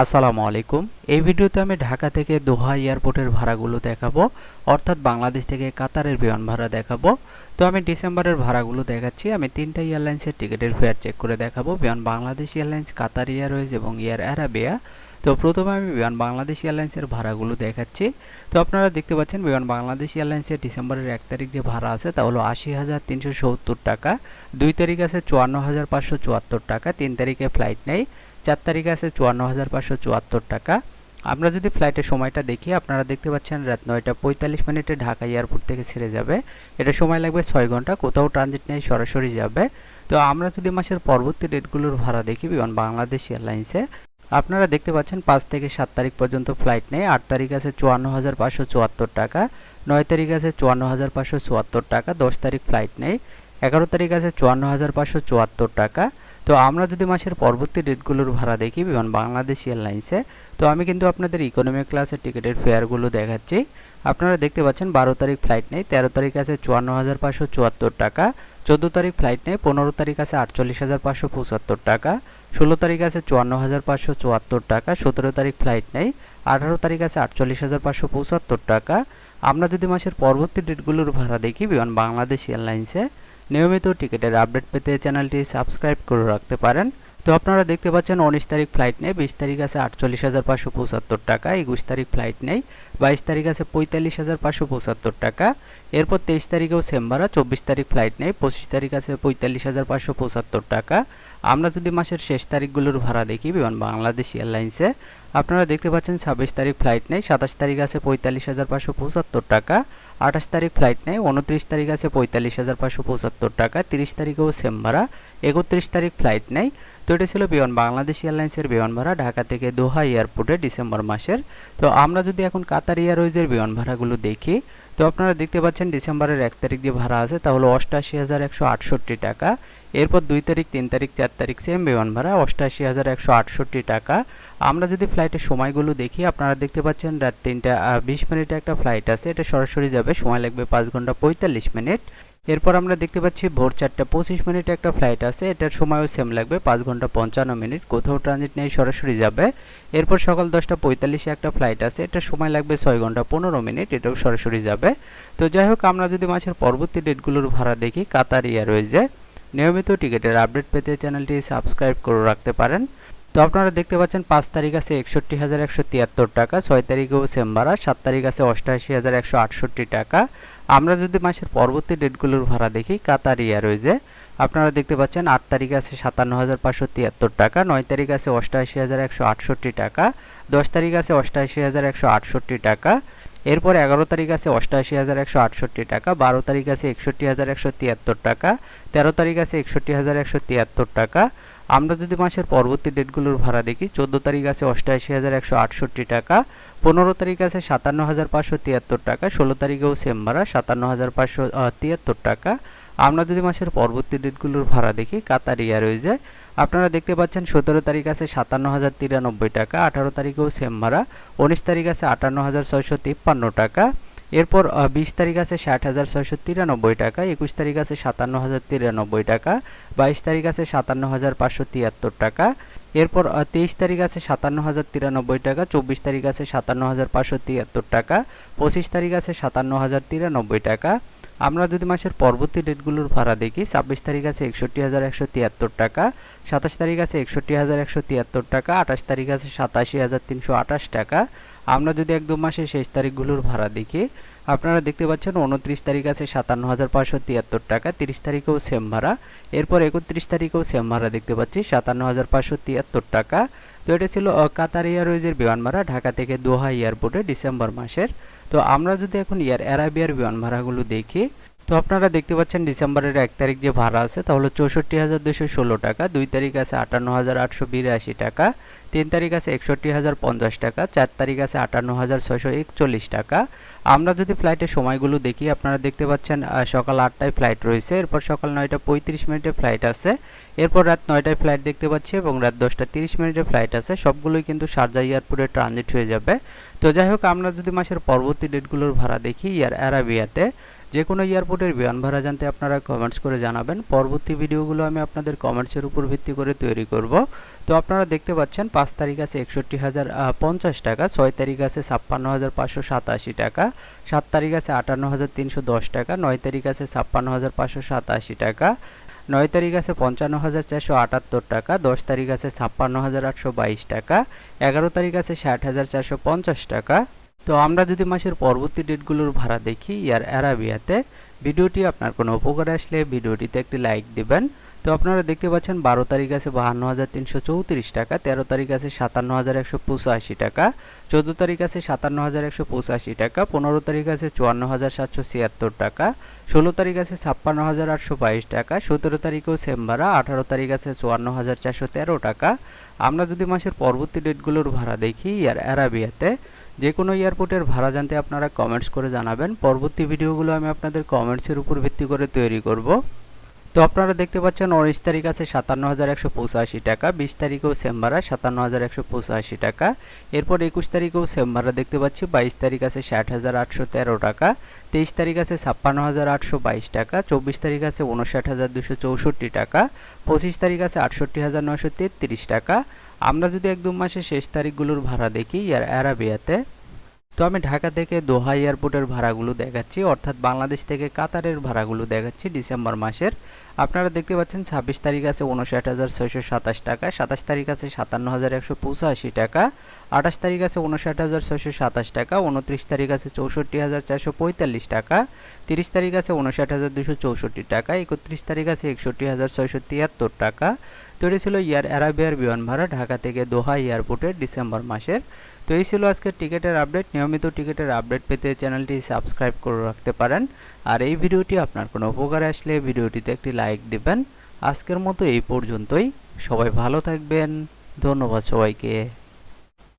আসসালামু আলাইকুম। এই ভিডিওতে আমি ঢাকা থেকে দোহা এয়ারপোর্টের ভাড়াগুলো দেখাবো, অর্থাৎ বাংলাদেশ থেকে কাতারের বিমান ভাড়া দেখাবো। তো আমি ডিসেম্বরের ভাড়াগুলো দেখাচ্ছি, আমি তিনটা এয়ারলাইন্সের টিকিটের ফেয়ার চেক করে দেখাবো। Biman Bangladesh airlines, Qatar airways এবং এয়ার অ্যারাবিয়া। তো প্রথমে আমি বিমান বাংলাদেশ এয়ারলাইন্সের ভাড়াগুলো দেখাচ্ছি। তো আপনারা দেখতে পাচ্ছেন বিমান বাংলাদেশ এয়ারলাইন্সের ডিসেম্বরের এক তারিখ যে ভাড়া আছে তা হলো আশি হাজার তিনশো সত্তর টাকা, দুই তারিখ আছে চুয়ান্ন হাজার পাঁচশো চুয়াত্তর টাকা, তিন তারিখে ফ্লাইট নেই, চার তারিখে আছে চুয়ান্ন হাজার পাঁচশো চুয়াত্তর টাকা। আমরা যদি ফ্লাইটের সময়টা দেখি, আপনারা দেখতে পাচ্ছেন রাত নয়টা পঁয়তাল্লিশ মিনিটে ঢাকা এয়ারপোর্ট থেকে ছেড়ে যাবে। এটা সময় লাগবে ছয় ঘণ্টা, কোথাও ট্রানজিট নেই, সরাসরি যাবে। তো আমরা যদি মাসের পরবর্তী ডেটগুলোর ভাড়া দেখি বিমান বাংলাদেশ এয়ারলাইন্সে আপনারা দেখতে পাচ্ছেন পাঁচ থেকে সাত তারিখ পর্যন্ত ফ্লাইট নেই আট তারিখ আছে চুয়ান্ন হাজার পাঁচশো চুয়াত্তর টাকা, নয় তারিখ আছে চুয়ান্ন হাজার পাঁচশো চুয়াত্তর টাকা, দশ তারিখ ফ্লাইট নেই এগারো তারিখ আছে চুয়ান্ন হাজার পাঁচশো চুয়াত্তর টাকা। তো আমরা যদি মাসের পরবর্তী ডেটগুলোর ভাড়া দেখি, বিমান বাংলাদেশ এয়ারলাইন্সে তো আমি কিন্তু আপনাদের ইকোনমি ক্লাসের টিকিটের ফেয়ারগুলো দেখাচ্ছি। আপনারা দেখতে পাচ্ছেন বারো তারিখ ফ্লাইট নেই তেরো তারিখ আছে চুয়ান্ন হাজার পাঁচশো চুয়াত্তর টাকা, চোদ্দ তারিখ ফ্লাইট নেই পনেরো তারিখ আছে আটচল্লিশ হাজার পাঁচশো পঁচাত্তর টাকা। ষোলো তারিখ আছে চুয়ান্ন হাজার পাঁচশো চুয়াত্তর টাকা, সতেরো তারিখ ফ্লাইট নেই, আঠারো তারিখ আছে আটচল্লিশ হাজার পাঁচশো পঁচাত্তর টাকা। আমরা যদি মাসের পরবর্তী ডেটগুলোর ভাড়া দেখি, বিমান বাংলাদেশ এয়ারলাইন্সে, নিয়মিত টিকিটের আপডেট পেতে চ্যানেলটি সাবস্ক্রাইব করে রাখতে পারেন। তো আপনারা দেখতে পাচ্ছেন উনিশ তারিখ ফ্লাইট নেই, বিশ তারিখ আছে আটচল্লিশ হাজার পাঁচশো পঁচাত্তর টাকা, একুশ তারিখ ফ্লাইট নেই, বাইশ তারিখ আছে পঁয়তাল্লিশ হাজার পাঁচশো পঁচাত্তর টাকা, এরপর তেইশ তারিখেও সেম ভাড়া, চব্বিশ তারিখ ফ্লাইট নেই, পঁচিশ তারিখ আছে পঁয়তাল্লিশ হাজার পাঁচশো পঁচাত্তর টাকা। আমরা যদি মাসের শেষ তারিখগুলোর ভাড়া দেখি, বিমান বাংলাদেশ এয়ারলাইন্সে আপনারা দেখতে পাচ্ছেন ছাব্বিশ তারিখ ফ্লাইট নেই, সাতাশ তারিখ আছে পঁয়তাল্লিশ হাজার পাঁচশো পঁচাত্তর টাকা, আঠাশ তারিখ ফ্লাইট নেই, উনত্রিশ তারিখ আছে পঁয়তাল্লিশ হাজার পাঁচশো পঁচাত্তর টাকা, তিরিশ তারিখেও সেম ভাড়া, একত্রিশ তারিখ ফ্লাইট নেই তো এটা ছিল বিমান, বাংলাদেশ এয়ারলাইন্সের বিমান ভাড়া ঢাকা থেকে দোহা এয়ারপোর্টে ডিসেম্বর মাসের। তো আমরা যদি এখন কাতার এয়ারওয়েজের বিমান ভাড়াগুলো দেখি, তো আপনারা দেখতে পাচ্ছেন ডিসেম্বরের এক তারিখ যে ভাড়া আছে তা হলো অষ্টাশি হাজার একশো আটষট্টি টাকা। এরপর দুই তারিখ, তিন তারিখ, চার তারিখ সেম বিমান ভাড়া, অষ্টাশি হাজার একশো আটষট্টি টাকা। আমরা যদি ফ্লাইটের সময়গুলো দেখি, আপনারা দেখতে পাচ্ছেন রাত তিনটা বিশ মিনিটে একটা ফ্লাইট আছে, এটা সরাসরি যাবে, সময় লাগবে পাঁচ ঘণ্টা পঁয়তাল্লিশ মিনিট। এরপর আমরা দেখতে পাচ্ছি ভোর চারটা পঁচিশ মিনিটে একটা ফ্লাইট আছে। এটার সময়ও সেম লাগবে, পাঁচ ঘণ্টা পঞ্চান্ন মিনিট। কোথাও ট্রানজিট নেই, সরাসরি যাবে। এরপর সকাল দশটা পঁয়তাল্লিশে একটা ফ্লাইট আছে, এটার সময় লাগবে ছয় ঘণ্টা পনেরো মিনিট, এটাও সরাসরি যাবে। তো যাই হোক, আমরা যদি মাসের পরবর্তী ডেটগুলোর ভাড়া দেখি, কাতার এয়ারওয়েজে নিয়মিত টিকিটের আপডেট পেতে চ্যানেলটি সাবস্ক্রাইব করে রাখতে পারেন। তো আপনারা দেখতে পাচ্ছেন, পাঁচ তারিখ আছে একষট্টি হাজার একশো তিয়াত্তর টাকা, ছয় তারিখেও সেম ভাড়া, সাত তারিখ আছে অষ্টআশি হাজার একশো আটষট্টি টাকা। আমরা যদি মাসের পরবর্তী ডেটগুলোর ভাড়া দেখি, কাতার এয়ারওয়েজে আপনারা দেখতে পাচ্ছেন আট তারিখ আছে সাতান্ন হাজার পাঁচশো তিয়াত্তর টাকা, নয় তারিখ আছে অষ্টআশি হাজার একশো আটষট্টি টাকা, দশ তারিখ আছে অষ্টাশি হাজার একশো আটষট্টি টাকা এরপর এগারো তারিখ আছে অষ্টাশি হাজার একশো আটষট্টি টাকা, বারো তারিখ আছে একষট্টি হাজার একশো তিয়াত্তর টাকা, তেরো তারিখ আছে একষট্টি হাজার একশো তিয়াত্তর টাকা। আমরা যদি মাসের পরবর্তী ডেটগুলোর ভাড়া দেখি, চোদ্দ তারিখ আছে অষ্টাশি হাজার একশো আটষট্টি টাকা, পনেরো তারিখ আছে সাতান্ন হাজার পাঁচশো তিয়াত্তর টাকা, ষোলো তারিখেও সেম ভাড়া, সাতান্ন হাজার পাঁচশো তিয়াত্তর টাকা। আমরা যদি মাসের পরবর্তী ডেটগুলোর ভাড়া দেখি, কাতার এয়ারওয়েজে, আপনারা দেখতে পাচ্ছেন সতেরো তারিখ আছে সাতান্ন হাজার তিরানব্বই টাকা, আঠারো তারিখেও সেম ভাড়া, উনিশ তারিখ আছে আটান্ন হাজার ছয়শো তিপ্পান্ন টাকা, এরপর বিশ তারিখ আছে ষাট হাজার ছয়শো তিরানব্বই টাকা, একুশ তারিখ আছে সাতান্ন হাজার তিরানব্বই টাকা, বাইশ তারিখ আছে সাতান্ন হাজার পাঁচশো তিয়াত্তর টাকা, এরপর তেইশ তারিখ আছে সাতান্ন হাজার তিরানব্বই টাকা, চব্বিশ তারিখ আছে সাতান্ন হাজার পাঁচশো তিয়াত্তর টাকা, পঁচিশ তারিখ আছে সাতান্ন হাজার তিরানব্বই টাকা আমরা যদি মাসের পরবর্তী ডেটগুলোর ভাড়া দেখি, ছাব্বিশ তারিখ আছে একষট্টি হাজার একশো তিয়াত্তর টাকা, সাতাশ তারিখ আছে একষট্টি হাজার একশো তিয়াত্তর টাকা, আঠাশ তারিখ আছে সাতাশি হাজার তিনশো আঠাশ টাকা। আমরা যদি একদম মাসের শেষ তারিখগুলোর ভাড়া দেখি আপনারা দেখতে পাচ্ছেন উনত্রিশ তারিখ আছে সাতান্ন হাজার পাঁচশো তিয়াত্তর টাকা, তিরিশ তারিখেও সেম ভাড়া। এরপর একত্রিশ তারিখেও সেম ভাড়া দেখতে পাচ্ছি সাতান্ন হাজার পাঁচশো তিয়াত্তর টাকা। তো এটা ছিল কাতার এয়ারওয়েজের বিমান ভাড়া ঢাকা থেকে দোহা এয়ারপোর্টে ডিসেম্বর মাসের। তো আমরা যদি এখন এয়ার অ্যারাবিয়ার বিমান ভাড়াগুলো দেখি তো আপনারা দেখতে পাচ্ছেন ডিসেম্বরের এক তারিখ যে ভাড়া আছে তাহলে চৌষট্টি হাজার দুশো ষোলো টাকা, দুই তারিখ আছে আটান্ন হাজার আটশো বিরাশি টাকা, তিন তারিখ আছে একষট্টি হাজার পঞ্চাশ টাকা, চার তারিখ আছে আটান্ন হাজার ছয়শো একচল্লিশ টাকা। আমরা যদি ফ্লাইটের সময়গুলো দেখি, আপনারা দেখতে পাচ্ছেন সকাল আটটায় ফ্লাইট রয়েছে, এরপর সকাল নয়টা পঁয়ত্রিশ মিনিটে ফ্লাইট আছে, এরপর রাত নয়টায় ফ্লাইট দেখতে পাচ্ছি এবং রাত দশটা তিরিশ মিনিটে ফ্লাইট আছে, সবগুলোই কিন্তু শারজা এয়ারপোর্টে ট্রানজিট হয়ে যাবে। তো যাই হোক, আমরা যদি মাসের পরবর্তী ডেটগুলোর ভাড়া দেখি, ইয়ার অ্যারাবিয়াতে যে কোনো এয়ারপোর্টের বিমান ভাড়া জানতে আপনারা কমেন্টস করে জানাবেন। পরবর্তী ভিডিওগুলো আমি আপনাদের কমেন্টসের উপর ভিত্তি করে তৈরি করব। তো আপনারা দেখতে পাচ্ছেন, পাঁচ তারিখ আছে একষট্টি হাজার পঞ্চাশ টাকা, ছয় তারিখ আছে ছাপ্পান্ন হাজার পাঁচশো সাতাশি টাকা, সাত তারিখ আছে আটান্ন হাজার তিনশো দশ টাকা, নয় তারিখ আছে ছাপ্পান্ন হাজার পাঁচশো সাতাশি টাকা, নয় তারিখ আছে পঞ্চান্ন হাজার চারশো আটাত্তর টাকা, দশ তারিখ আছে ছাপ্পান্ন হাজার আটশো বাইশ টাকা, এগারো তারিখ আছে ষাট হাজার চারশো পঞ্চাশ টাকা তো আমরা যদি মাসের পরবর্তী ডেটগুলোর ভাড়া দেখি, ইয়ার অ্যারাবিয়াতে, ভিডিওটি আপনার কোনো উপকারে আসলে ভিডিওটিতে একটি লাইক দিবেন। তো আপনারা দেখতে পাচ্ছেন বারো তারিখ আছে বাহান্ন হাজার তিনশো চৌত্রিশ টাকা, তেরো তারিখ আছে সাতান্ন হাজার একশো পঁচাশি টাকা, চোদ্দ তারিখ আছে সাতান্ন হাজার একশো পঁচাশি টাকা, পনেরো তারিখ আছে চুয়ান্ন হাজার সাতশো ছিয়াত্তর টাকা, ষোলো তারিখ আছে ছাপ্পান্ন হাজার আটশো বাইশ টাকা, সতেরো তারিখেও সেম আঠারো তারিখ আছে চুয়ান্ন হাজার চারশো তেরো টাকা। আমরা যদি মাসের পরবর্তী ডেটগুলোর ভাড়া দেখি, ইয়ার অ্যারাবিয়াতে যে কোনো এয়ারপোর্টের ভাড়া জানতে আপনারা কমেন্টস করে জানাবেন। পরবর্তী ভিডিওগুলো আমি আপনাদের কমেন্টসের উপর ভিত্তি করে তৈরি করব। তো আপনারা দেখতে পাচ্ছেন উনিশ তারিখ আছে সাতান্ন হাজার একশো পঁচাশি টাকা, বিশ তারিখেও সেম ভাড়া সাতান্ন হাজার একশো পঁচাশি টাকা। এরপর একুশ তারিখেও সেম ভাড়া দেখতে পাচ্ছি, বাইশ তারিখ আছে ষাট হাজার আটশো তেরো টাকা, তেইশ তারিখ আছে ছাপ্পান্ন হাজার আটশো বাইশ টাকা, চব্বিশ তারিখ আছে উনষাট হাজার দুশো চৌষট্টি টাকা, পঁচিশ তারিখ আছে আটষট্টি হাজার নয়শো তেত্রিশ টাকা। আমরা যদি একদম মাসের শেষ তারিখগুলোর ভাড়া দেখি, ইয়ার অ্যারাবিয়াতে তো আমি ঢাকা থেকে দোহা এয়ারপোর্টের ভাড়াগুলো দেখাচ্ছি, অর্থাৎ বাংলাদেশ থেকে কাতারের ভাড়াগুলো দেখাচ্ছি ডিসেম্বর মাসের। আপনারা দেখতে পাচ্ছেন ছাব্বিশ তারিখ আছে উনষাট হাজার ছয়শো সাতাশ টাকা, সাতাশ তারিখ আছে সাতান্ন হাজার একশো পঁচাশি টাকা, আঠাশ তারিখ আছে উনষাট হাজার ছয়শো সাতাশ টাকা, উনত্রিশ তারিখ আছে চৌষট্টি হাজার চারশো পঁয়তাল্লিশ টাকা, তিরিশ তারিখ আছে উনষাট হাজার দুশো চৌষট্টি টাকা, একত্রিশ তারিখ আছে একষট্টি হাজার ছয়শো তিয়াত্তর টাকা তো এটি ছিল ইয়ার অ্যারাবিয়ার বিমান ভাড়া ঢাকা থেকে দোহা এয়ারপোর্টে ডিসেম্বর মাসের। তো এই ছিল আজকের টিকিটের আপডেট। নিয়মিত টিকিটের আপডেট পেতে চ্যানেলটি সাবস্ক্রাইব করে রাখতে পারেন। আর এই ভিডিওটি আপনার কোনো উপকারে আসলে ভিডিওটিতে একটি লাইক দেবেন। আজকের মতো এই পর্যন্তই। সবাই ভালো থাকবেন। ধন্যবাদ সবাইকে।